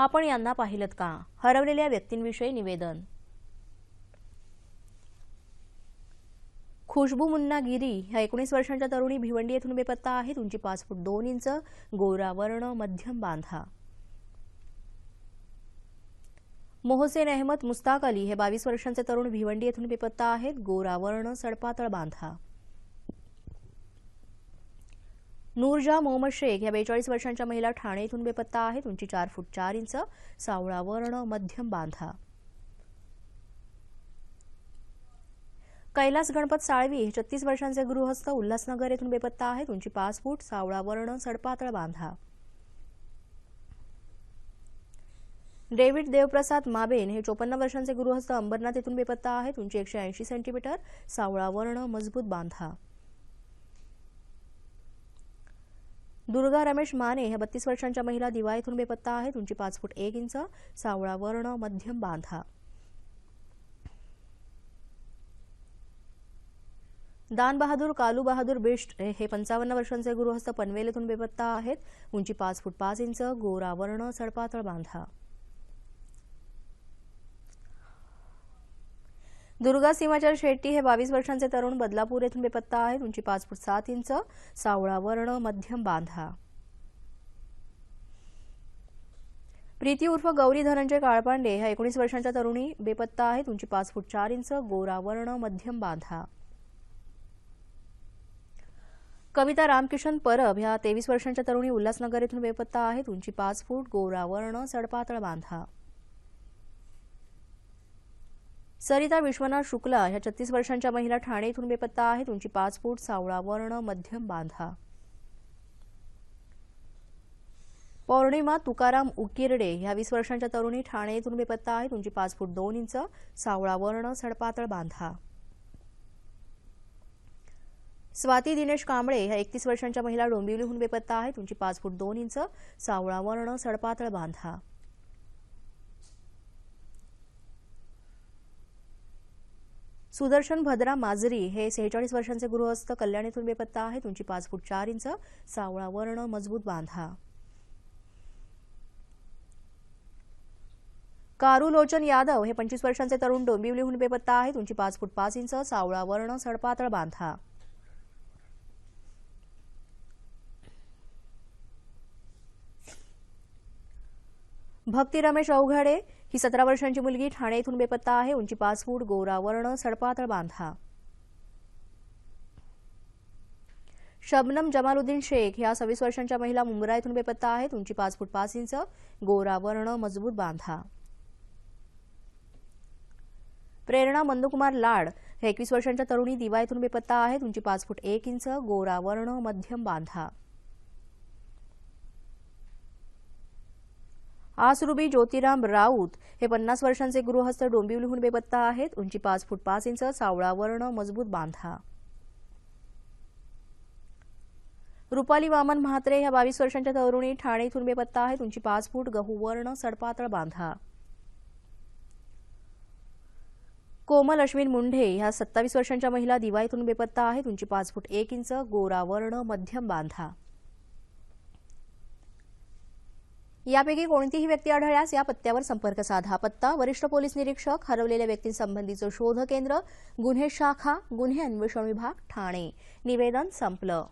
आपण यांना पाहिलत का? हरवलेल्या व्यक्तींविषयी निवेदन. खुशबू मुन्ना गिरी ह्या एकोणीस वर्षांच्या तरुणी भिवंडी येथून बेपत्ता आहेत उंची पाच फूट दोन इंच गोरा वर्ण मध्यम बांधा. मोहसेन अहमद मुस्ताक अली हे बावीस वर्षांचे तरुण भिवंडी येथून बेपत्ता आहेत. गोरा वर्ण सडपातळ बांधा. नूरजा मोहम्मद शेख या बेचाळीस वर्षांच्या महिला ठाणे येथून बेपत्ता आहेत. उंची चार फूट चार इंच सावळा वर्ण मध्यम बांधा. कैलास गणपत साळवी हे छत्तीस वर्षांचे गृहस्थ उल्हासनगर येथून बेपत्ता आहेत. उंची पाच फूट सावळा वर्ण सडपातळ बांधा. डेव्हिड देवप्रसाद माबेन हे चोपन्न वर्षांचे गृहस्थ अंबरनाथ येथून बेपत्ता आहेत. उंची एकशे ऐंशी सेंटीमीटर सावळा वर्ण मजबूत बांधा. दुर्गा रमेश माने ह्या बत्तीस वर्षांच्या महिला दिवाळीतून बेपत्ता आहेत. उंची पाच फूट एक इंच सावळा वर्ण मध्यम बांधा. दान बहादूर कालू बहादूर बिष्ट हे पंचावन्न वर्षांचे गृहस्थ पनवेल येथून बेपत्ता आहेत. उंची पाच फूट पाच इंच गोरा वर्ण सडपातळ बांधा. दुर्गा सीमाचर शेट्टी हे बावीस वर्षांचे तरुण बदलापूर येथून बेपत्ता आहेत. उंची पाच फूट सात इंच सावळा वर्ण मध्यम बांधा. प्रीती उर्फ गौरी धनंजय काळपांडे ह्या एकोणीस वर्षांच्या तरुणी बेपत्ता आहेत. उंची पाच फूट चार इंच गोरा वर्ण मध्यम बांधा. कविता रामकिशन परब ह्या तेवीस वर्षांच्या तरुणी उल्हासनगर येथून बेपत्ता आहेत. उंची पाच फूट गोरा वर्ण सडपातळ बांधा. सरिता विश्वनाथ शुक्ला ह्या छत्तीस वर्षांच्या महिला ठाणे इथून बेपत्ता आहेत. उंची पाच फूट सावळा वर्ण मध्यम बांधा. पौर्णिमा तुकाराम उकिरडे ह्या वीस वर्षांच्या तरुणी ठाणे इथून बेपत्ता आहेत. उंची पाच फूट दोन इंच सावळा वर्ण सडपातळ बांधा. स्वाती दिनेश कांबळे ह्या एकतीस वर्षांच्या महिला डोंबिवलीहून बेपत्ता आहेत. उंची पाच फूट दोन इंच सावळा वर्ण सडपातळ बांधा. सुदर्शन भद्रा माजरी हे सेहेचाळीस वर्षांचे गृहस्थ कल्याण येथून बेपत्ता आहेत. उंची पाच फूट चार इंच सावळा वर्ण मजबूत बांधा. कारू लोचन यादव हे पंचवीस वर्षांचे तरुण डोंबिवलीहून बेपत्ता आहेत. उंची पाच फूट पाच इंच सावळा वर्ण सडपातळ बांधा. भक्ती रमेश अवघडे ही सतरा वर्षांची मुलगी ठाणे इथून बेपत्ता आहे. उंची पाच फूट गोरा वर्ण सडपातळ बांधा. शबनम जमालुद्दीन शेख ह्या सव्वीस वर्षांच्या महिला मुंब्रा इथून बेपत्ता आहेत. उंची पाच फूट पाच इंच गोरा वर्ण मजबूत बांधा. प्रेरणा मंदुकुमार लाड हे एकवीस वर्षांच्या तरुणी दिवा येथून बेपत्ता आहेत. उंची पाच फूट एक इंच गोरा वर्ण मध्यम बांधा. आसरुबी ज्योतिराम राऊत हे पन्नास वर्षांचे गृहस्थ डोंबिवलीहून बेपत्ता आहेत. उंची पाच फूट पाच इंच सावळा वर्ण मजबूत बांधा. रुपाली वामन म्हात्रे ह्या बावीस वर्षांच्या तरुणी ठाणे इथून बेपत्ता आहेत. उंची पाच फूट गहू वर्ण सडपातळ बांधा. कोमल अश्विन मुंढे ह्या सत्तावीस वर्षांच्या महिला दिवा इथून बेपत्ता आहेत. उंची पाच फूट एक इंच गोरा वर्ण मध्यम बांधा. यापैकी कोणतीही व्यक्ती आढळल्यास या पत्त्यावर संपर्क साधा. पत्ता वरिष्ठ पोलीस निरीक्षक हरवलेल्या व्यक्तींसंबंधीचं शोध केंद्र गुन्हे शाखा गुन्हे अन्वेषण विभाग ठाणे. निवेदन संपलं.